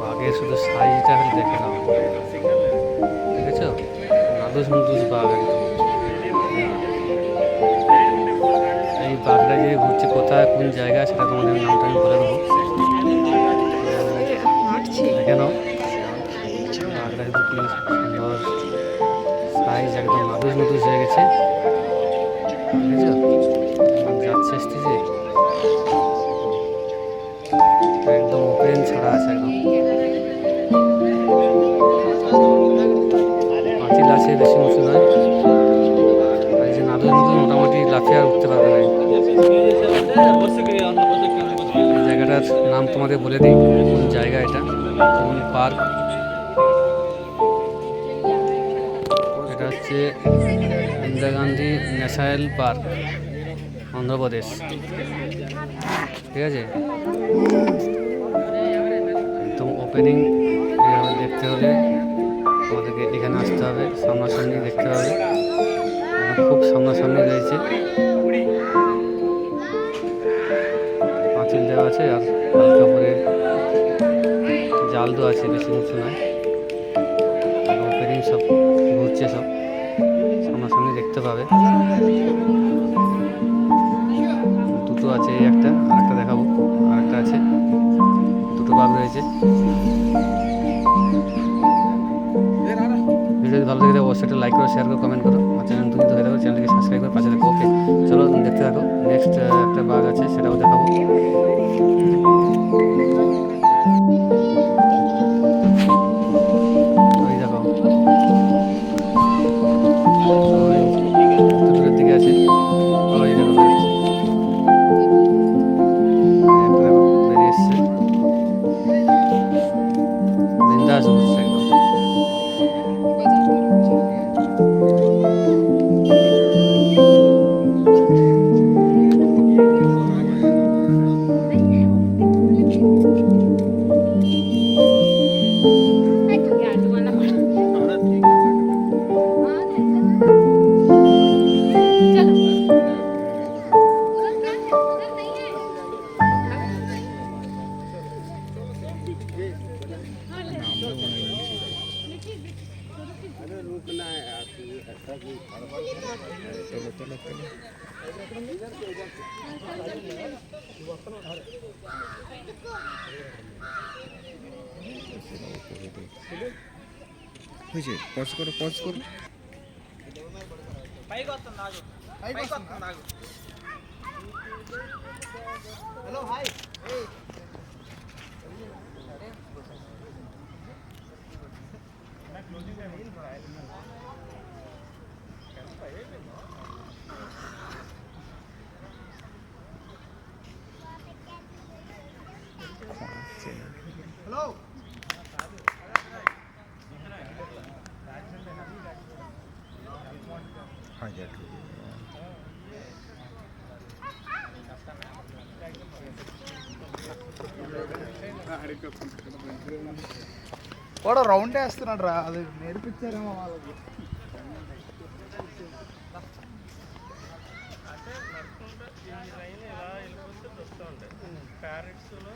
বাঘের শুধু সাইজটা দেখে নাও। দেখেছ? নাদুস নুদুস বাঘ একদম। এই বাঘটা যে ঘুরছে কোথায়, কোন জায়গায়, সেটা তোমাদের নামটা আমি বলে সাইজ একদম নাদুস নুদুস হয়ে গেছে। দেখেছ যাচ্ছে স্টেজে একদম ওপেন ছাড়া আছে একদম। পাঁচিল আছে বেশি উঁচু নয়। যে নুদুস মোটামুটি লাফিয়ে আর পারবে না। জায়গাটার নাম তোমাদের বলে দিই। কোন জায়গা এটা? পার্ক? হচ্ছে ইন্দিরা গান্ধী ন্যাশনাল পার্ক অন্ধ্রপ্রদেশ ঠিক আছে? একদম ওপেনিং দেখতে হলে আমাদেরকে এখানে আসতে হবে, সামনাসামনি দেখতে হবে। খুব সামনাসামনি রয়েছে। পাঁচিল দেওয়া আছে আর হালকা জাল দেওয়া আছে, বেশি উঁচু নয়। ওপেনিং সব ঘুরছে সব। দেখতে পাবে। দুটো আছে, একটা আর একটা দেখাবো। আর একটা আছে। দুটো বাঘ রয়েছে। ভিডিও যদি ভালো লেগে অবশ্যই একটা লাইক করো শেয়ার করো কমেন্ট করো। আর চ্যানেল তুমি হয়ে থাকো চ্যানেলকে সাবস্ক্রাইব করে পাশে থাকো। ওকে চলো দেখতে থাকো। নেক্সট একটা বাঘ আছে, সেটাও হয়েছে পজ করো পজ করো కూడా రౌండ్ వేస్తున్నాడు రా అది నేర్పించారేమో వాళ్ళకి. ప్యారెట్స్లో